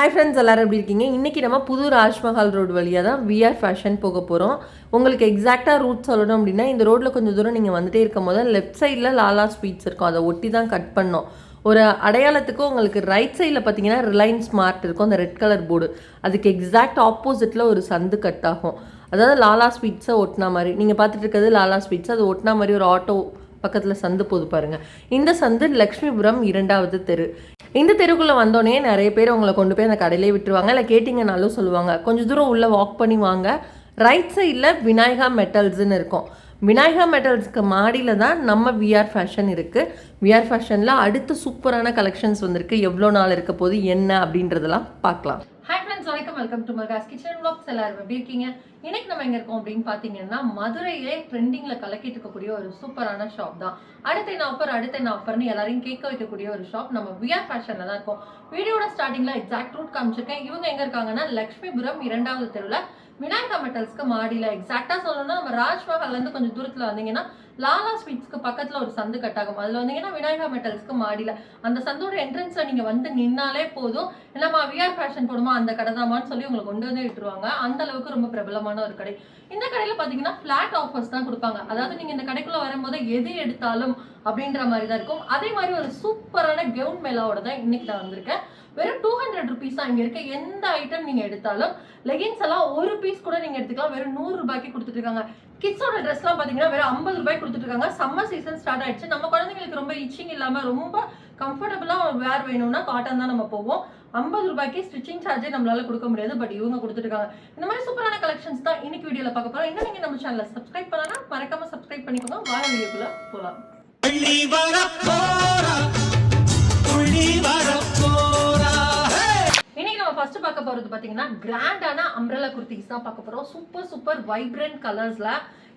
Hi friends எல்லோரும் எப்படி இருக்கீங்க? இன்றைக்கி நம்ம புது ராஜ்மஹால் ரோடு வழியாக தான் விஆர் ஃபேஷன் போக போகிறோம் உங்களுக்கு எக்ஸாக்டாக ரூட் சொல்லணும் அப்படின்னா இந்த ரோட்டில் கொஞ்சம் தூரம் நீங்கள் வந்துட்டே இருக்கும் போது லெஃப்ட் சைடில் லாலா ஸ்வீட்ஸ் இருக்கும். அதை ஒட்டி தான் கட் பண்ணோம். ஒரு அடையாளத்துக்கு உங்களுக்கு ரைட் சைடில் பார்த்தீங்கன்னா ரிலையன்ஸ் ஸ்மார்ட் இருக்கும். அந்த ரெட் கலர் போர்டு அதுக்கு எக்ஸாக்ட் ஆப்போசிட்டில் ஒரு சந்து கட் ஆகும். அதாவது லாலா ஸ்வீட்ஸை ஒட்டினா மாதிரி. நீங்கள் பார்த்துட்டு இருக்கிறது லாலா ஸ்வீட்ஸ் அது ஒட்டினா மாதிரி ஒரு ஆட்டோ பக்கத்தில் சந்து போது பாருங்கள் இந்த சந்து லக்ஷ்மிபுரம் இரண்டாவது தெரு. இந்த தெருக்குள்ளே வந்தோடனே நிறைய பேர் உங்களை கொண்டு போய் அந்த கடையிலே விட்டுருவாங்க. இல்லை கேட்டிங்கனாலும் சொல்லுவாங்க. கொஞ்சம் தூரம் உள்ளே வாக் பண்ணி வாங்க. ரைட் சைடில் விநாயகா மெட்டல்ஸ்னு இருக்கும். விநாயகா மெட்டல்ஸ்க்கு மாடியில் தான் நம்ம விஆர் ஃபேஷன் இருக்குது விஆர் ஃபேஷனில் அடுத்து சூப்பரான கலெக்ஷன்ஸ் வந்திருக்கு. எவ்வளோ நாள் இருக்க போது என்ன அப்படின்றதெல்லாம் பார்க்கலாம். ஹாய் ஃப்ரெண்ட்ஸ் வணக்கம். வெல்கம் டு மர்காஸ் கிச்சன் வ்ளாக்ஸ் எல்லாரும் எப்படி இருக்கீங்க? இன்னைக்கு நம்ம எங்க இருக்கோம் அப்படின்னு பாத்தீங்கன்னா மதுரையிலே ட்ரெண்டிங்ல கலக்கிட்டு இருக்கக்கூடிய ஒரு சூப்பரான ஷாப் தான். அடுத்த என்ன ஆஃபர் அடுத்த என்ன ஆஃபர்னு எல்லாரையும் கேட்க வைக்கக்கூடிய ஒரு ஷாப் நம்ம விஆர் ஃபேஷன்ல தான் இருக்கோம். வீடியோட ஸ்டார்டிங்ல எக்ஸாக்ட் ரூட் காமிச்சிருக்கேன். இவங்க எங்க இருக்காங்கன்னா லக்ஷ்மிபுரம் இரண்டாவது தெருவில் விநாயகா மெட்டல்ஸ்க்கு மாடியில் எக்ஸாக்டாக சொல்லணும்னா நம்ம ராஜ்மஹால்லேருந்து கொஞ்சம் தூரத்தில் வந்தீங்கன்னா லாலா ஸ்வீட்ஸ்க்கு பக்கத்தில் ஒரு சந்து கட்டாகும் அதில் வந்தீங்கன்னா விநாயகா மெட்டல்ஸ்க்கு மாடியில். அந்த சந்தோட என்ட்ரன்ஸில் நீங்கள் வந்து நின்னாலே போதும். என்னம்மா விஆர் ஃபேஷன் போடுமா? அந்த கடை தாமான்னு சொல்லி உங்களை கொண்டு வந்து விட்டுருவாங்க. அந்த அளவுக்கு ரொம்ப பிரபலமான ஒரு கடை. இந்த கடையில் பார்த்தீங்கன்னா ஃபிளாட் ஆஃபர்ஸ் தான் கொடுப்பாங்க. அதாவது நீங்கள் இந்த கடைக்குள்ளே வரும்போது எது எடுத்தாலும் அப்படின்ற மாதிரி தான் இருக்கும். அதே மாதிரி ஒரு சூப்பரான கவுன் மேலாவோட தான் இன்னைக்கு நான் வந்திருக்கேன். வெறும் டூ ஹண்ட்ரட் ருபீஸ் தான் இங்கே இருக்க. எந்த ஐட்டம் நீங்கள் எடுத்தாலும் லெகின்ஸ் எல்லாம் ஒரு பீஸ் கூட நீங்கள் எடுத்துக்கலாம். வெறும் நூறு ரூபாய்க்கு கிட்ஸோட ட்ரெஸ்லாம் பார்த்தீங்கன்னா வெறும் ஐம்பது ரூபாய்க்கு கொடுத்துருக்காங்க சம்மர் சீசன் ஸ்டார்ட் ஆயிடுச்சு. நம்ம குழந்தைங்களுக்கு ரொம்ப இச்சிங் இல்லாமல் ரொம்ப கம்ஃபர்டபுளாக வேர் வேணும்னா காட்டன் தான் நம்ம போவோம். ஐம்பது ரூபாய்க்கு ஸ்டிச்சிங் சார்ஜே நம்மளால கொடுக்க முடியாது பட் இவங்க கொடுத்துருக்காங்க இந்த மாதிரி சூப்பரான கலெக்ஷன்ஸ் தான் இன்னைக்கு வீடியோல பார்க்க போறோம். இன்னும் நீங்க நம்ம சேனலை சப்ஸ்கிரைப் பண்ணலாம் மறக்காம சப்ஸ்கிரைப் பண்ணிக்கோங்க. வார வீடியோக்குள்ள போகலாம் ஃபர்ஸ்ட் பார்க்க போறது பாத்தீங்கன்னா கிராண்டான அம்ரலா குர்த்திஸ் தான் பார்க்க போறோம். சூப்பர் சூப்பர் வைப்ரண்ட் கலர்ஸ்ல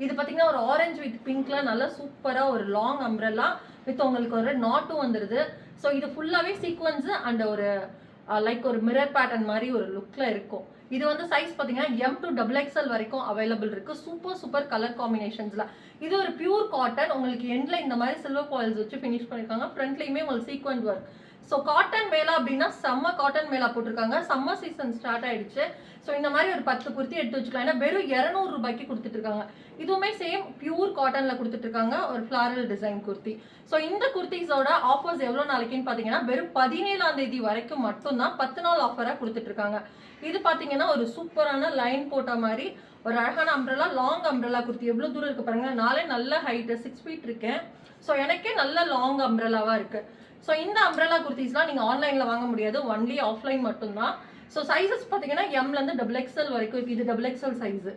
இது பாத்தீங்கன்னா ஒரு ஆரஞ்சு வித் பிங்க்ல நல்ல சூப்பரா ஒரு லாங் அம்ரலா வித் உங்களுக்கு ஒரு நாட்டும் வந்துருது. ஸோ இது ஃபுல்லாவே சீக்வன்ஸ் அண்ட் ஒரு uh, லைக் ஒரு மிரர் பேட்டர்ன் மாதிரி ஒரு லுக்ல இருக்கும். இது வந்து சைஸ் பார்த்தீங்கன்னா எம் டு டபுள் எக்ஸ்எல் வரைக்கும் அவைலபிள் இருக்கு. சூப்பர் சூப்பர் கலர் காம்பினேஷன்ஸ்ல இது ஒரு பியூர் காட்டன் உங்களுக்கு எண்ட்ல இந்த மாதிரி சில்வர் பாயில்ஸ் வச்சு ஃபினிஷ் பண்ணிருக்காங்க. ஃப்ரண்ட்லயுமே உங்களுக்கு சீக்வன்ஸ் ஒர்க் ஸோ காட்டன் மேலா அப்படின்னா செம்ம காட்டன் மேலா போட்டிருக்காங்க. சம்மர் சீசன் ஸ்டார்ட் ஆயிடுச்சு. ஸோ இந்த மாதிரி ஒரு பத்து குர்த்தி எடுத்து வச்சுக்கலாம். ஏன்னா வெறும் இரநூறு ரூபாய்க்கு கொடுத்துட்டு இருக்காங்க இதுவுமே சேம் பியூர் காட்டனில் கொடுத்துட்டு இருக்காங்க ஒரு ஃப்ளாரல் டிசைன் குர்த்தி. ஸோ இந்த குர்த்திஸோட ஆஃபர்ஸ் எவ்வளோ நாளைக்குன்னு பார்த்தீங்கன்னா வெறும் பதினேழாம் தேதி வரைக்கும் மட்டும்தான் பத்து நாள் ஆஃபராக கொடுத்துட்டு இருக்காங்க இது பார்த்தீங்கன்னா ஒரு சூப்பரான லைன் போட்ட மாதிரி ஒரு அழகான அம்ப்ரலா லாங் அம்ப்ரலா குர்த்தி. எவ்வளோ தூரம் இருக்கு பாருங்க. நாளே நல்ல ஹைட்டு சிக்ஸ் ஃபீட் இருக்கேன். ஸோ எனக்கே நல்ல லாங் அம்ப்ரலாவாக இருக்குது ஸோ இந்த அம்ப்ரலா குர்த்திஸ்லாம் நீங்கள் ஆன்லைனில் வாங்க முடியாது. ஒன்லி ஆஃப்லைன் மட்டும்தான். ஸோ சைஸஸ் பார்த்தீங்கன்னா எம்லேருந்து டபுள் எக்ஸ்எல் வரைக்கும். இப்போ இது டபுள் எக்ஸ்எல் சைஸு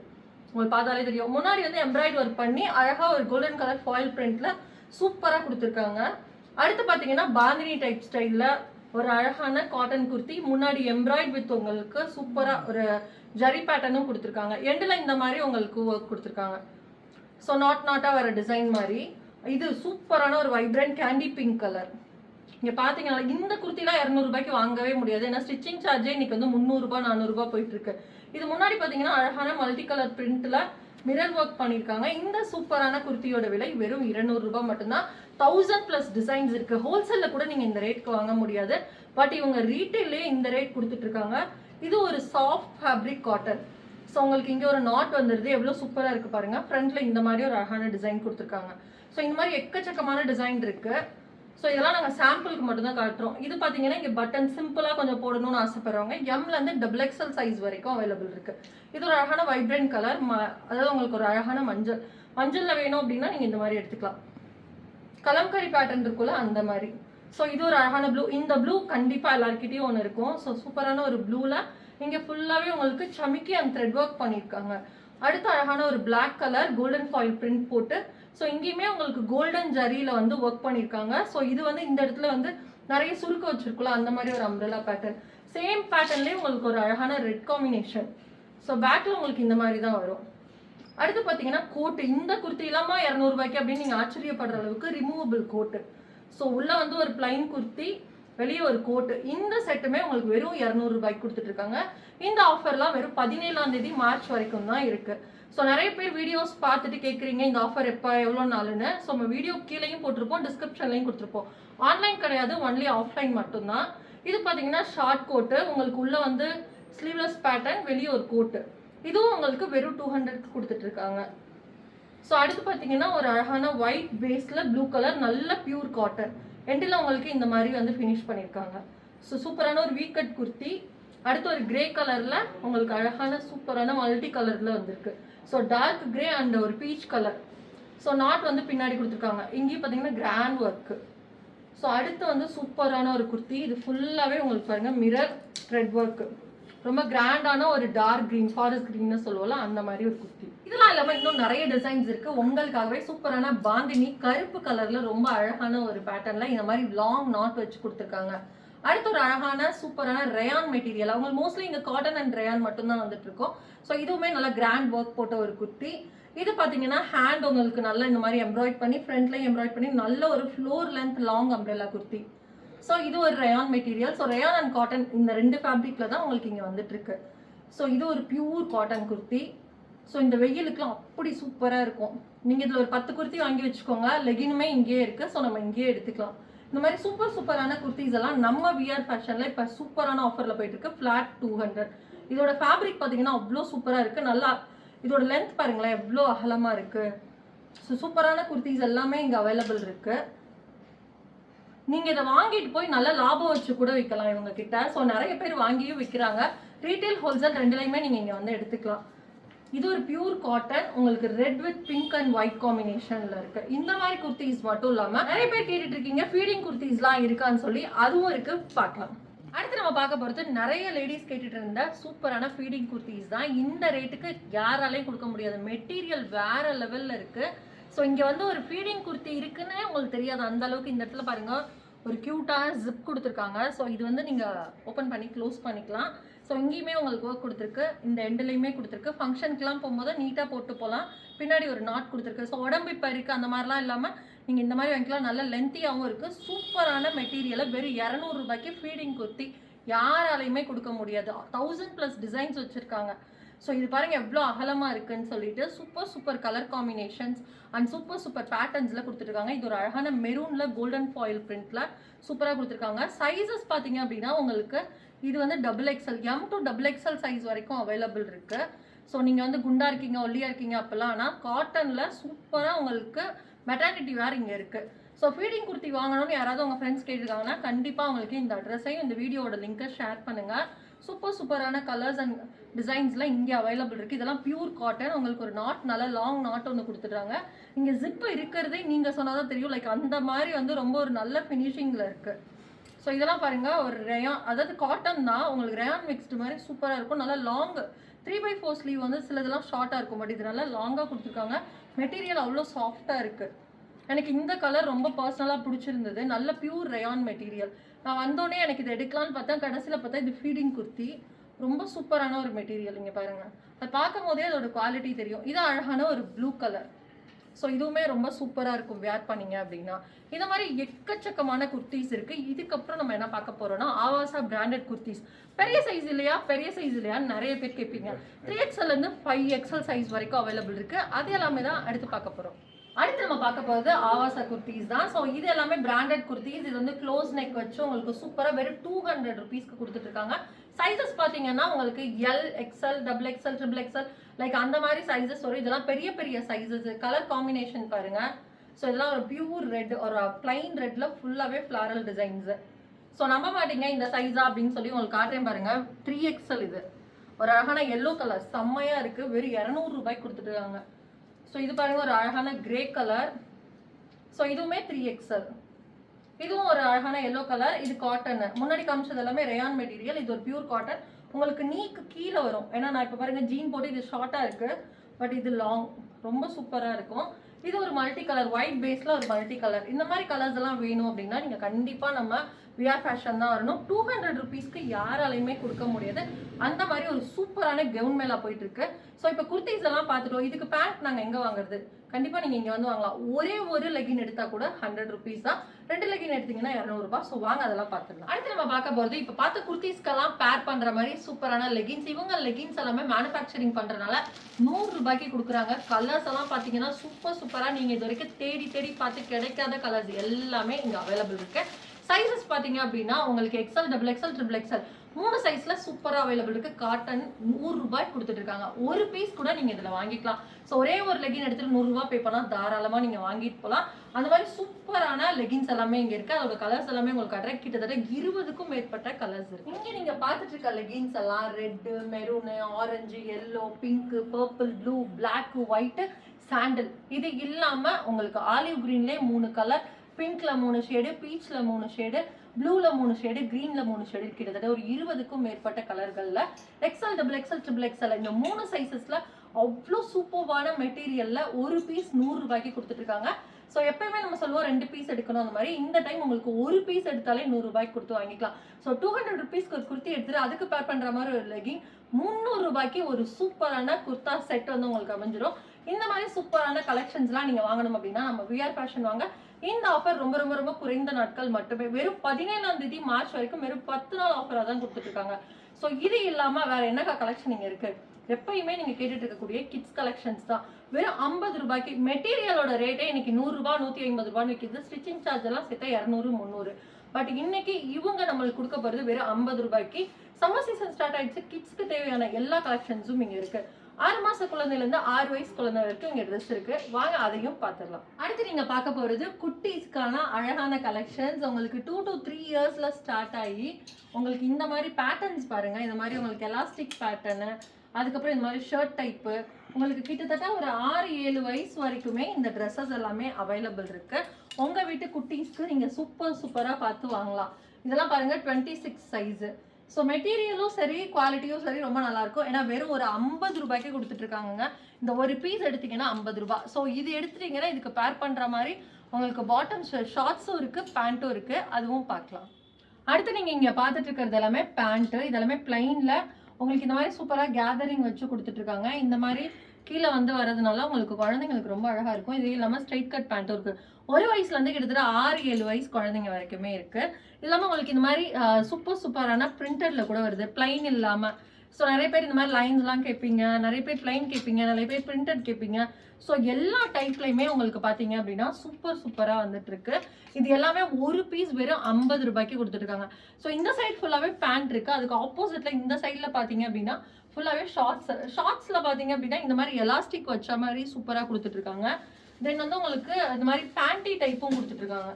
உங்களுக்கு பார்த்தாலே தெரியும். முன்னாடி வந்து எம்ப்ராய்டு ஒர்க் பண்ணி அழகாக ஒரு கோல்டன் கலர் ஃபாயில் பிரிண்ட்ல சூப்பராக கொடுத்துருக்காங்க. அடுத்து பார்த்தீங்கன்னா பாந்தினி டைப் ஸ்டைலில் ஒரு அழகான காட்டன் குர்த்தி முன்னாடி எம்ப்ராய்ட் வித் உங்களுக்கு சூப்பராக ஒரு ஜரி பேட்டர்னும் கொடுத்துருக்காங்க. எண்டில் இந்த மாதிரி உங்களுக்கு ஒர்க் கொடுத்துருக்காங்க. ஸோ நாட் நாட்டாக வர டிசைன் மாதிரி. இது சூப்பரான ஒரு வைப்ரண்ட் கேண்டி பிங்க் கலர் இங்கே பாத்தீங்கன்னா இந்த குர்த்திலாம் இரநூறுபாய்க்கு வாங்கவே முடியாது. ஏன்னா ஸ்டிச்சிங் சார்ஜே இன்னைக்கு வந்து முந்நூறுபா நானூறுபா போயிட்டுருக்கு. இது முன்னாடி பார்த்தீங்கன்னா அழகான மல்டி கலர் பிரிண்ட்டில் மிரர் ஒர்க் பண்ணியிருக்காங்க. இந்த சூப்பரான குர்த்தியோட விலை வெறும் இருநூறு மட்டும்தான். தௌசண்ட் ப்ளஸ் டிசைன்ஸ் இருக்குது ஹோல்சேலில் கூட நீங்கள் இந்த ரேட்க்கு வாங்க முடியாது. பட் இவங்க ரீட்டைல்லே இந்த ரேட் கொடுத்துட்ருக்காங்க. இது ஒரு சாஃப்ட் ஃபேப்ரிக் காட்டன் ஸோ உங்களுக்கு இங்கே ஒரு நாட் வந்துடுது எவ்வளோ சூப்பராக இருக்குது பாருங்கள் ஃப்ரண்ட்டில் இந்த மாதிரி ஒரு அழகான டிசைன் கொடுத்துருக்காங்க. ஸோ இந்த மாதிரி எக்கச்சக்கமான டிசைன் இருக்குது ஸோ இதெல்லாம் நாங்கள் சாம்பிளுக்கு மட்டும்தான் காட்டுறோம். இது பார்த்தீங்கன்னா இங்கே பட்டன் சிம்பிளாக கொஞ்சம் போடணும்னு ஆசைப்படுறவங்க எம்லேருந்து டபுள் எக்ஸ்எல் சைஸ் வரைக்கும் அவைலபிள் இருக்குது இது ஒரு அழகான வைப்ரண்ட் கலர் ம அதாவது உங்களுக்கு ஒரு அழகான மஞ்சள். மஞ்சளில் வேணும் அப்படின்னா நீங்கள் இந்த மாதிரி எடுத்துக்கலாம். கலம்கரி பேட்டர்ன் இருக்குல்ல அந்த மாதிரி. ஸோ இது ஒரு அழகான ப்ளூ இந்த ப்ளூ கண்டிப்பாக எல்லாருக்கிட்டையும் ஒன்று இருக்கும். ஸோ சூப்பரான ஒரு ப்ளூவில் இங்கே ஃபுல்லாகவே உங்களுக்கு சமிக்கி அண்ட் த்ரெட் ஒர்க் பண்ணியிருக்காங்க. அடுத்து அழகான ஒரு black colour golden foil print போட்டு ஸோ இங்கேயுமே உங்களுக்கு கோல்டன் ஜரியில் வந்து ஒர்க் பண்ணியிருக்காங்க ஸோ இது வந்து இந்த இடத்துல வந்து நிறைய சுருக்க வச்சிருக்குல்ல அந்த மாதிரி ஒரு அம்ரலா பேட்டர்ன் சேம் பேட்டர்ன்லேயே உங்களுக்கு ஒரு அழகான ரெட் காம்பினேஷன் ஸோ பேக்கில் உங்களுக்கு இந்த மாதிரி தான் வரும். அடுத்து பார்த்தீங்கன்னா கோட்டு இந்த குர்த்தி இல்லாமல் இரநூறுபாய்க்கு அப்படின்னு நீங்கள் ஆச்சரியப்படுற அளவுக்கு ரிமூவபிள் கோட்டு ஸோ உள்ளே வந்து ஒரு பிளைன் குர்த்தி வெளியே ஒரு கோட்டு இந்த செட்டுமே உங்களுக்கு வெறும் இரநூறுபாய்க்கு கொடுத்துட்ருக்காங்க இந்த ஆஃபர்லாம் வெறும் பதினேழாம் தேதி மார்ச் வரைக்கும் தான் இருக்குது ஸோ நிறைய பேர் வீடியோஸ் பார்த்துட்டு கேட்குறீங்க இந்த ஆஃபர் எப்போ எவ்வளோ நாளுன்னு. ஸோ நம்ம வீடியோ கீழேயும் போட்டிருப்போம் டிஸ்கிரிப்ஷன்லையும் கொடுத்துருப்போம். ஆன்லைன் கிடையாது ஒன்லி ஆஃப்லைன் மட்டும்தான். இது பார்த்தீங்கன்னா ஷார்ட் கோட்டு உங்களுக்கு உள்ளே வந்து ஸ்லீவ்லெஸ் பேட்டர்ன் வெளியே ஒரு கோட்டு இதுவும் உங்களுக்கு வெறும் டூ ஹண்ட்ரட்க்கு கொடுத்துட்ருக்காங்க. ஸோ அடுத்து பார்த்தீங்கன்னா ஒரு அழகான ஒயிட் பேஸில் ப்ளூ கலர் நல்ல பியூர் காட்டன் எண்டில் உங்களுக்கு இந்த மாதிரி வந்து ஃபினிஷ் பண்ணியிருக்காங்க ஸோ சூப்பரான ஒரு வீக்கட் குர்த்தி. அடுத்து ஒரு கிரே கலரில் உங்களுக்கு அழகான சூப்பரான மல்டி கலரில் வந்திருக்கு. ஸோ டார்க் கிரே அண்ட் ஒரு பீச் கலர் ஸோ நாட் வந்து பின்னாடி கொடுத்துருக்காங்க. இங்கேயும் பார்த்தீங்கன்னா கிராண்ட் ஒர்க்கு ஸோ அடுத்து வந்து சூப்பரான ஒரு குர்த்தி. இது ஃபுல்லாகவே உங்களுக்கு பாருங்க மிரர் த்ரெட் ஒர்க்கு ரொம்ப கிராண்டான ஒரு டார்க் கிரீன் ஃபாரஸ்ட் க்ரீன்னு சொல்லுவோம்ல அந்த மாதிரி ஒரு குர்த்தி. இதெல்லாம் இல்லாமல் இன்னும் நிறைய டிசைன்ஸ் இருக்கு. உங்களுக்காகவே சூப்பரான பாந்தினி கருப்பு கலர்ல ரொம்ப அழகான ஒரு பேட்டர்ன்ல இந்த மாதிரி லாங் நாட் வச்சு கொடுத்துருக்காங்க. அடுத்து ஒரு அழகான சூப்பரான ரயான் மெட்டீரியல் அவங்க மோஸ்ட்லி இங்கே காட்டன் அண்ட் ரயான் மட்டும்தான் வந்துட்டு இருக்கோம் ஸோ இதுவுமே நல்லா கிராண்ட் ஒர்க் போட்ட ஒரு குர்த்தி. இது பார்த்தீங்கன்னா ஹேண்ட் உங்களுக்கு நல்லா இந்த மாதிரி எம்ப்ராய்ட் பண்ணி ஃப்ரண்ட்லேயும் எம்ப்ராய்ட் பண்ணி நல்ல ஒரு floor length long umbrella kurti. So இது ஒரு rayon material so rayon and cotton இந்த ரெண்டு ஃபேப்ரிக்கில் தான் உங்களுக்கு இங்கே வந்துட்டு இருக்கு ஸோ இது ஒரு பியூர் காட்டன் குர்த்தி. ஸோ இந்த வெயிலுக்குலாம் அப்படி சூப்பராக இருக்கும். நீங்கள் இதில் ஒரு பத்து குர்த்தி வாங்கி வச்சுக்கோங்க. லெகினுமே இங்கேயே இருக்குது ஸோ நம்ம இங்கேயே எடுத்துக்கலாம். இந்த மாதிரி சூப்பர் சூப்பரான குர்த்திஸ் எல்லாம் நம்ம விஆர் ஃபேஷனில் இப்போ சூப்பரான ஆஃபரில் போயிட்டு இருக்கு. ஃப்ளாட் டூ ஹண்ட்ரட் இதோட ஃபேப்ரிக் பார்த்தீங்கன்னா அவ்வளோ சூப்பராக இருக்குது நல்லா இதோட லென்த் பாருங்களேன் எவ்வளோ அகலமாக இருக்குது ஸோ சூப்பரான குர்த்திஸ் எல்லாமே இங்கே அவைலபிள் இருக்குது நீங்கள் இதை வாங்கிட்டு போய் நல்லா லாபம் வச்சு கூட விற்கலாம் இவங்க கிட்ட. ஸோ நிறைய பேர் வாங்கியும் விற்கிறாங்க ரீட்டைல் ஹோல்சேல் ரெண்டுலையுமே நீங்கள் இங்கே வந்து எடுத்துக்கலாம். இது ஒரு பியூர் காட்டன் உங்களுக்கு red with pink and white காம்பினேஷன்ல இருக்கு. இந்த மாதிரி குர்த்திஸ் மட்டும் இல்லாம நிறைய பேர் கேட்டுட்டு இருக்கீங்க ஃபீடிங் குர்த்திஸ்லாம் இருக்கான்னு சொல்லி அதுவும் இருக்கு பார்க்கலாம். அடுத்து நம்ம பார்க்க போகிறது நிறைய லேடிஸ் கேட்டுட்டு இருந்த சூப்பரான ஃபீடிங் குர்த்திஸ் தான். இந்த ரேட்டுக்கு யாராலையும் கொடுக்க முடியாது. மெட்டீரியல் வேற லெவல்ல இருக்கு. ஸோ இங்கே வந்து ஒரு ஃபீடிங் குர்த்தி இருக்குன்னே உங்களுக்கு தெரியாது. அந்த அளவுக்கு இந்த இடத்துல பாருங்க ஒரு க்யூட்டாக ஜிப் கொடுத்துருக்காங்க. ஸோ இது வந்து நீங்கள் ஓப்பன் பண்ணி க்ளோஸ் பண்ணிக்கலாம். ஸோ இங்கேயுமே உங்களுக்கு ஒர்க் கொடுத்துருக்கு. இந்த எண்டுலேயுமே கொடுத்துருக்கு. ஃபங்க்ஷனுக்குலாம் போகும்போது நீட்டாக போட்டு போகலாம் பின்னாடி ஒரு நாட் கொடுத்துருக்கு. ஸோ உடம்பு இப்போ இருக்குது அந்த மாதிரிலாம் இல்லாமல் நீங்கள் இந்த மாதிரி வாங்கிக்கலாம். நல்ல லென்த்தியாகவும் இருக்குது சூப்பரான மெட்டீரியலை வெறும் இரநூறுபாய்க்கு ஃபீடிங் குர்த்தி யாராலையுமே கொடுக்க முடியாது. தௌசண்ட் ப்ளஸ் டிசைன்ஸ் வச்சுருக்காங்க. ஸோ இது பாருங்கள் எவ்வளோ அகலமாக இருக்குன்னு சொல்லிட்டு super super colour combinations and super super பேட்டர்ன்ஸில் கொடுத்துருக்காங்க. இது ஒரு அழகான மெரூனில் கோல்டன் ஃபாயில் பிரிண்ட்டில் சூப்பராக கொடுத்துருக்காங்க. சைஸஸ் பார்த்தீங்க அப்படின்னா உங்களுக்கு இது வந்து double XL M to double XL size வரைக்கும் அவைலபிள் இருக்கு. ஸோ நீங்கள் வந்து குண்டா இருக்கீங்க ஒல்லியா இருக்கீங்க அப்போல்லாம் ஆனால் காட்டனில் சூப்பராக உங்களுக்கு மெட்டர்னிட்டி வேர் இங்கே இருக்கு. ஸோ ஃபீடிங் குர்த்தி வாங்கணும்னு யாராவது உங்கள் ஃப்ரெண்ட்ஸ் கேட்டிருக்காங்கன்னா கண்டிப்பாக உங்களுக்கு இந்த அட்ரஸையும் இந்த வீடியோட லிங்கை ஷேர் பண்ணுங்கள் சூப்பர் சூப்பரான கலர்ஸ் அண்ட் டிசைன்ஸ்லாம் இங்கே அவைலபிள் இருக்குது இதெல்லாம் பியூர் காட்டன் உங்களுக்கு ஒரு நாட் நல்ல லாங் நாட் ஒன்று கொடுத்துட்றாங்க. இங்கே ஜிப்பு இருக்கிறதே நீங்கள் சொன்னாதான் தெரியும். லைக் அந்த மாதிரி வந்து ரொம்ப ஒரு நல்ல ஃபினிஷிங்கில் இருக்குது ஸோ இதெல்லாம் பாருங்கள் ஒரு ரேயான் அதாவது காட்டன் தான் உங்களுக்கு ரேயான் மிக்ஸ்டு மாதிரி சூப்பராக இருக்கும். நல்லா long three by four sleeve வந்து சிலதெல்லாம் ஷார்ட்டாக இருக்கும். பட் இது நல்லா லாங்காக கொடுத்துருக்காங்க. மெட்டீரியல் அவ்வளோ சாஃப்டாக இருக்குது எனக்கு இந்த கலர் ரொம்ப பர்சனலாக பிடிச்சிருந்தது. நல்ல பியூர் ரயான் மெட்டீரியல் நான் வந்தோடனே எனக்கு இது எடுக்கலான்னு பார்த்தா கடைசியில் பார்த்தா இது ஃபீடிங் குர்த்தி. ரொம்ப சூப்பரான ஒரு மெட்டீரியல் இங்கே பாருங்கள் அதை பார்க்கும் போதே அதோட குவாலிட்டி தெரியும். இது அழகான ஒரு ப்ளூ கலர் ஸோ இதுவுமே ரொம்ப சூப்பராக இருக்கும். வேர் பண்ணீங்க அப்படின்னா. இந்த மாதிரி எக்கச்சக்கமான குர்த்திஸ் இருக்குது இதுக்கப்புறம் நம்ம என்ன பார்க்க போகிறோம்னா ஆவாசா பிராண்டட் குர்த்திஸ். பெரிய சைஸ் இல்லையா? பெரிய சைஸ் இல்லையான்னு நிறைய பேர் கேட்பீங்க. த்ரீ எக்ஸ்எல்லேருந்து ஃபைவ் எக்ஸ்எல் சைஸ் வரைக்கும் அவைலபிள் இருக்குது அது எல்லாமே தான் அடுத்து பார்க்க போகிறோம் அடுத்து நம்ம பார்க்க போகிறது ஆவாசா குர்த்திஸ் தான். ஸோ இது எல்லாமே பிராண்டட் குர்த்திஸ். இது வந்து க்ளோஸ் நெக் வச்சு உங்களுக்கு சூப்பராக வெறும் டூ ஹண்ட்ரட் ருபீஸ்க்கு கொடுத்துட்டு இருக்காங்க. சைஸஸ் பார்த்தீங்கன்னா உங்களுக்கு L XL double XL triple XL like அந்த மாதிரி சைஸஸ் வரும். இதெல்லாம் பெரிய பெரிய சைஸஸ் கலர் காம்பினேஷன் பாருங்க. ஸோ இதெல்லாம் ஒரு பியூர் ரெட் ஒரு பிளைன் ரெட்ல ஃபுல்லாகவே ஃப்ளாரல் டிசைன்ஸ் ஸோ நம்ப மாட்டீங்க இந்த சைஸா அப்படின்னு சொல்லி உங்களுக்கு காட்டுறேன் பாருங்க. த்ரீ எக்ஸ்எல் இது. ஒரு அழகான எல்லோ கலர் செம்மையா இருக்கு. வெறும் இரநூறு ரூபாய் கொடுத்துட்டு ஸோ இது பாருங்க ஒரு அழகான கிரே கலர் ஸோ இதுவுமே த்ரீ எக்ஸ்எல் இதுவும் ஒரு அழகான எல்லோ கலர் இது காட்டன் முன்னாடி காமிச்சது எல்லாமே ரேயான் மெட்டீரியல் இது ஒரு பியூர் காட்டன் உங்களுக்கு நீக்கு கீழே வரும். ஏன்னா நான் இப்போ பாருங்கள் ஜீன் போட்டு இது ஷார்ட்டாக இருக்குது பட் இது லாங் ரொம்ப சூப்பராக இருக்கும். இது ஒரு மல்டி கலர் ஒயிட் பேஸில் ஒரு மல்டி கலர் இந்த மாதிரி கலர்ஸ் எல்லாம் வேணும் அப்படின்னா நீங்கள் கண்டிப்பாக நம்ம விஆர் ஃபேஷன் தான் வரணும். டூ ஹண்ட்ரட் ருபீஸ்க்கு யாராலையுமே கொடுக்க முடியாது. அந்த மாதிரி ஒரு சூப்பரான கவுன் மேலே போயிட்டு இருக்கு. ஸோ இப்போ குர்த்திஸ் எல்லாம் பார்த்துட்டோம். இதுக்கு பேண்ட் நாங்கள் எங்கே வாங்குறது? கண்டிப்பாக நீங்கள் இங்கே வந்து வாங்கலாம். ஒரே ஒரு லெகின் எடுத்தால் கூட ஹண்ட்ரட் ருபீஸ் தான். ரெண்டு லெகின் எடுத்தீங்கன்னா இரநூறுபா. ஸோ வாங்க அதெல்லாம் பார்த்துக்கலாம் அடுத்து நம்ம பார்க்க போகிறது இப்போ பார்த்த குர்த்திஸ்க்கெல்லாம் பேர் பண்ணுற மாதிரி சூப்பரான லெகின்ஸ் இவங்க லெகின்ஸ் எல்லாமே மேனுஃபேக்சரிங் பண்ணுறதுனால நூறு ரூபாய்க்கு கொடுக்குறாங்க. கலர்ஸ் எல்லாம் பார்த்தீங்கன்னா சூப்பர் சூப்பராக நீங்கள் இது வரைக்கும் தேடி தேடி பார்த்து கிடைக்காத கலர்ஸ் எல்லாமே இங்கே அவைலபிள் இருக்கு. சைஸஸ் பார்த்தீங்க அப்படின்னா உங்களுக்கு XL double XL triple XL மூணு சைஸ்ல சூப்பராக அவைலபிள் இருக்கு. காட்டன் நூறுரூபாய் கொடுத்துட்ருக்காங்க கொடுத்துட்டு இருக்காங்க. ஒரு பீஸ் கூட நீங்க இதில் வாங்கிக்கலாம். ஸோ ஒரே ஒரு லெகின் எடுத்துட்டு நூறுரூவா பே பண்ணால் தாராளமாக நீங்க வாங்கிட்டு போகலாம் அந்த மாதிரி சூப்பரான லெகின்ஸ் எல்லாமே இங்க இருக்கு. அதோட கலர்ஸ் எல்லாமே உங்களுக்கு காட்டுறேன் கிட்டத்தட்ட இருபதுக்கும் மேற்பட்ட கலர்ஸ் இருக்கு. இங்க நீங்க பாத்துட்டு இருக்க லெகின்ஸ் எல்லாம் red maroon orange yellow pink purple blue black white சாண்டில் இது இல்லாம உங்களுக்கு ஆலிவ் கிரீன்லேயே மூணு கலர் பிங்க்ல மூணு ஷேடு பீச்ல மூணு ஷேடு ப்ளூல மூணு ஷேடு க்ரீனில் மூணு ஷேடு கிட்டத்தட்ட ஒரு இருபதுக்கும் மேற்பட்ட கலர்களில் XL double XL triple XL இந்த மூணு சைஸஸில் அவ்வளோ சூப்பர்வான மெட்டீரியலில் ஒரு பீஸ் நூறுரூபாய்க்கு கொடுத்துட்ருக்காங்க ஸோ எப்பயுமே நம்ம சொல்லுவோம் ரெண்டு பீஸ் எடுக்கணும் அந்த மாதிரி. இந்த டைம் உங்களுக்கு ஒரு பீஸ் எடுத்தாலே நூறுரூபாய்க்கு கொடுத்து வாங்கிக்கலாம். ஸோ டூ ஹண்ட்ரட் ருபீஸ்க்கு ஒரு குர்த்தி எடுத்துட்டு அதுக்கு பேர் பண்ணுற மாதிரி ஒரு லெகிங் முந்நூறு ரூபாய்க்கு ஒரு சூப்பரான குர்தா செட் வந்து உங்களுக்கு அமைஞ்சிரும். இந்த மாதிரி சூப்பரான கலெக்ஷன்ஸ்லாம் நீங்கள் வாங்கணும் அப்படின்னா நம்ம விஆர் ஃபேஷன் வாங்க. இந்த ஆஃபர் ரொம்ப ரொம்ப ரொம்ப குறைந்த நாட்கள் மட்டுமே. வெறும் பதினேழாம் தேதி மார்ச் வரைக்கும் வெறும் பத்து நாள் ஆஃபராக தான் கொடுத்துட்ருக்காங்க ஸோ இது இல்லாமல் வேற என்னக்கா கலெக்ஷன் இங்கே இருக்குது எப்பயுமே நீங்கள் கேட்டுட்டு இருக்கக்கூடிய கிட்ஸ் கலெக்ஷன்ஸ் தான். வெறும் ஐம்பது ரூபாய்க்கு மெட்டீரியலோட ரேட்டே இன்னைக்கு நூறுரூபா நூற்றி ஐம்பது ரூபான்னு விற்கிது ஸ்டிச்சிங் சார்ஜ் எல்லாம் சேர்த்தா இரநூறு முந்நூறு. பட் இன்னைக்கு இவங்க நம்மளுக்கு கொடுக்க போகிறது வெறும் ஐம்பது ரூபாய்க்கு. சம்மர் சீசன் ஸ்டார்ட் ஆயிடுச்சு. கிட்ஸ்க்கு தேவையான எல்லா கலெக்ஷன்ஸும் இங்கே இருக்கு. ஆறு மாச குழந்தையிலேருந்து ஆறு வயசு குழந்தை வரைக்கும் இங்கே ட்ரெஸ் இருக்கு. வாங்க அதையும் பார்த்துடலாம். அடுத்து நீங்க பார்க்க போறது குட்டீஸ்க்கான அழகான கலெக்ஷன்ஸ் உங்களுக்கு டூ டு த்ரீ இயர்ஸ்ல ஸ்டார்ட் ஆகி உங்களுக்கு இந்த மாதிரி பேட்டர்ன்ஸ் பாருங்க. இந்த மாதிரி உங்களுக்கு எலாஸ்டிக் பேட்டர்னு அதுக்கப்புறம் இந்த மாதிரி ஷர்ட் டைப்பு உங்களுக்கு கிட்டத்தட்ட ஒரு ஆறு ஏழு வயசு வரைக்குமே இந்த ட்ரெஸ்ஸஸ் எல்லாமே அவைலபிள் இருக்கு. உங்க வீட்டு குட்டீஸ்க்கு நீங்க சூப்பர் சூப்பராக பார்த்து வாங்கலாம். இதெல்லாம் பாருங்க டுவெண்ட்டி சிக்ஸ் சைஸு ஸோ மெட்டீரியலும் சரி குவாலிட்டியும் சரி ரொம்ப நல்லாயிருக்கும் ஏன்னா வெறும் ஒரு ஐம்பது ரூபாய்க்கு கொடுத்துட்ருக்காங்கங்க. இந்த ஒரு பீஸ் எடுத்தீங்கன்னா ஐம்பது ரூபாய் ஸோ இது எடுத்துட்டீங்கன்னா இதுக்கு பேர் பண்ணுற மாதிரி உங்களுக்கு பாட்டம் ஷார்ட்ஸும் இருக்குது பேண்ட்டும் இருக்குது அதுவும் பார்க்கலாம். அடுத்து நீங்கள் இங்கே பார்த்துட்டு இருக்கிறது எல்லாமே பேண்ட்டு இதெல்லாமே பிளைன்ல உங்களுக்கு இந்த மாதிரி சூப்பராக கேதரிங் வச்சு கொடுத்துட்டு இருக்காங்க இந்த மாதிரி கீழே வந்து வரதுனால உங்களுக்கு குழந்தைங்களுக்கு ரொம்ப அழகாக இருக்கும். இது இல்லாமல் ஸ்ட்ரைட் கட் பேண்ட்டும் இருக்குது ஒரு வயசுலேருந்து கிட்டத்தட்ட ஆறு ஏழு வயசு குழந்தைங்க வரைக்குமே இருக்குது இது உங்களுக்கு இந்த மாதிரி சூப்பர் சூப்பரான பிரிண்டடில் கூட வருது. பிளைன் இல்லாமல் ஸோ நிறைய பேர் இந்த மாதிரி லைன்ஸ்லாம் கேட்பீங்க நிறைய பேர் பிளைன் கேட்பீங்க நிறைய பேர் பிரிண்டட் கேட்பீங்க. ஸோ எல்லா டைப்லையுமே உங்களுக்கு பார்த்தீங்க அப்படின்னா சூப்பர் சூப்பராக வந்துட்டுருக்கு. இது எல்லாமே ஒரு பீஸ் வெறும் ஐம்பது ரூபாய்க்கு கொடுத்துருக்காங்க ஸோ இந்த சைடு ஃபுல்லாகவே பேண்ட் இருக்குது அதுக்கு ஆப்போசிட்டில் இந்த சைடில் பார்த்தீங்க அப்படின்னா ஃபுல்லாகவே ஷார்ட்ஸ் ஷார்ட்ஸில் பார்த்தீங்க அப்படின்னா இந்த மாதிரி எலாஸ்டிக் வச்ச மாதிரி சூப்பராக கொடுத்துட்ருக்காங்க தென் வந்து உங்களுக்கு இந்த மாதிரி பேண்டி டைப்பும் கொடுத்துட்ருக்காங்க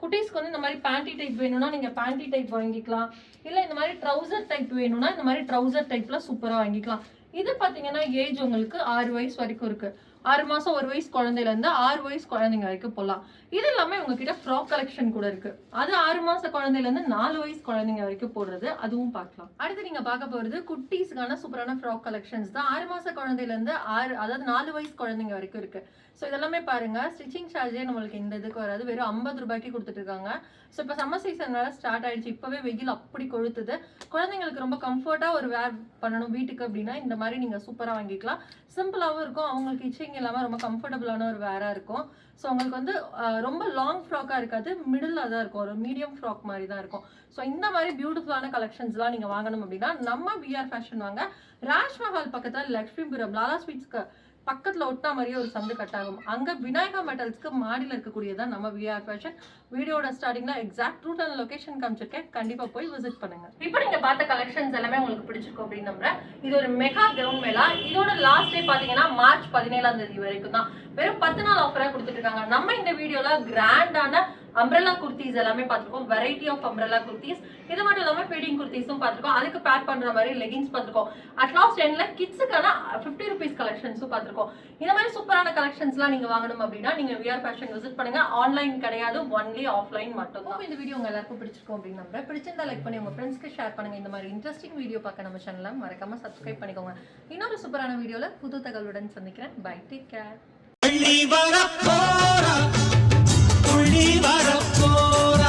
குட்டீஸ்க்கு வந்து இந்த மாதிரி பேண்டி டைப் வேணும்னா நீங்கள் பேண்டி டைப் வாங்கிக்கலாம். இல்லை இந்த மாதிரி ட்ரௌசர் டைப் வேணும்னா இந்த மாதிரி ட்ரௌசர் டைப்ல சூப்பராக வாங்கிக்கலாம். இது பார்த்தீங்கன்னா ஏஜ் உங்களுக்கு ஆறு வயசு வரைக்கும் இருக்குது ஆறு மாதம் ஒரு வயசு குழந்தையிலேருந்து ஆறு வயசு குழந்தைங்க வரைக்கும் போகலாம் இது எல்லாமே உங்ககிட்ட ஃப்ராக் கலெக்ஷன் கூட இருக்குது அது ஆறு மாத குழந்தையிலேருந்து நாலு வயசு குழந்தைங்க வரைக்கும் போடுறது அதுவும் பார்க்கலாம். அடுத்து நீங்கள் பார்க்க போகிறது குட்டீஸ்க்கான சூப்பரான ஃப்ராக் கலெக்ஷன்ஸ் தான். ஆறு மாத குழந்தையிலேருந்து ஆறு அதாவது நாலு வயசு குழந்தைங்க வரைக்கும் இருக்குது ஸோ இதெல்லாமே பாருங்கள் ஸ்டிச்சிங் சார்ஜே நம்மளுக்கு இந்த இதுக்கு வராது. வெறும் ஐம்பது ரூபாய்க்கு கொடுத்துட்டு இருக்காங்க. ஸோ இப்போ சம்மர் சீசன் ஸ்டார்ட் ஆயிடுச்சு. இப்போவே வெயில் அப்படி கொழுத்துது குழந்தைங்களுக்கு ரொம்ப கம்ஃபர்ட்டாக ஒரு வேர் பண்ணணும் வீட்டுக்கு அப்படின்னா இந்த மாதிரி நீங்கள் சூப்பராக வாங்கிக்கலாம். சிம்பிளாகவும் இருக்கும். அவங்களுக்கு இச்சிங் இல்லாம ரொம்ப கம்ஃபர்டபுளான ஒரு வேராக இருக்கும். ஸோ உங்களுக்கு வந்து ரொம்ப லாங் ஃப்ராக்காக இருக்காது மிடில் தான் இருக்கும். ஒரு மீடியம் ஃப்ராக் மாதிரி தான் இருக்கும். ஸோ இந்த மாதிரி பியூட்டிஃபுல்லான கலெக்ஷன்ஸ்லாம் நீங்கள் வாங்கணும் அப்படின்னா நம்ம பிஆர் ஃபேஷன் வாங்க. ராஜ்மஹால் பக்கத்தில் லக்ஷ்மிபுரம் லாலா ஸ்வீட்ஸ்க்கு பக்கத்தில் ஒட்டா மாதிரியே ஒரு சந்து கட் ஆகும். விநாயகா மெட்டல்ஸ்க்கு மாடியில் இருக்கக்கூடியதான் நம்ம விஆர் ஃபேஷன் வீடியோட ஸ்டார்டிங்கில் எக்ஸாக்ட் ரூட் அண்ட் லொகேஷன் காமிச்சிருக்கேன். கண்டிப்பாக போய் விசிட் பண்ணுங்க. இப்போ நீங்கள் பார்த்த கலெக்ஷன்ஸ் எல்லாமே உங்களுக்கு பிடிச்சிருக்கும் அப்படின்னு நம்புறேன். இது ஒரு மெகா கவுன் மேலா இதோட லாஸ்ட் டே பார்த்தீங்கன்னா மார்ச் பதினேழாம் தேதி வரைக்கும் தான். வெறும் பத்து நாள் ஆஃபராக கொடுத்துட்டு இருக்காங்க. நம்ம இந்த வீடியோவில் கிராண்டான அம்ரல்லா குர்த்திஸ் எல்லாமே பார்த்திருக்கோம். வெரைட்டி ஆஃப் அம்ரல்லா குர்த்திஸ் இது மட்டும் இல்லாம ஃபீடிங் குர்த்திஸும் பார்த்திருக்கோம். அதுக்கு பேர் பண்ற மாதிரி லெகின்ஸ் பார்த்திருக்கோம். அட்லாஸ்ட் எண்ட்ல கிட்ஸுக்கான ஃபிஃப்டி ருபீஸ் கலெக்ஷன்ஸும் பார்த்திருக்கோம். இந்த மாதிரி சூப்பரான கலெக்ஷன்ஸ்லாம் நீங்க வாங்கணும் அப்படின்னா நீங்க விஆர் ஃபேஷன் விசிட் பண்ணுங்க. ஆன்லைன் கிடையாது ஒன்லி ஆஃப்லைன் மட்டும் தான் இந்த வீடியோ உங்க எல்லாருக்கும் பிடிச்சிருக்கும் அப்படின்னு நம்புறேன். பிடிச்சிருந்தா லைக் பண்ணி உங்க ஃப்ரெண்ட்ஸ்க்கு ஷேர் பண்ணுங்க. இந்த மாதிரி இன்ட்ரெஸ்டிங் வீடியோ பார்க்க நம்ம சேனலை மறக்காம சப்ஸ்கிரைப் பண்ணிக்கோங்க. இன்னொரு சூப்பரான வீடியோல புது தகவலுடன் சந்திக்கிறேன். பை டேக் கேர் நீ வரப்போற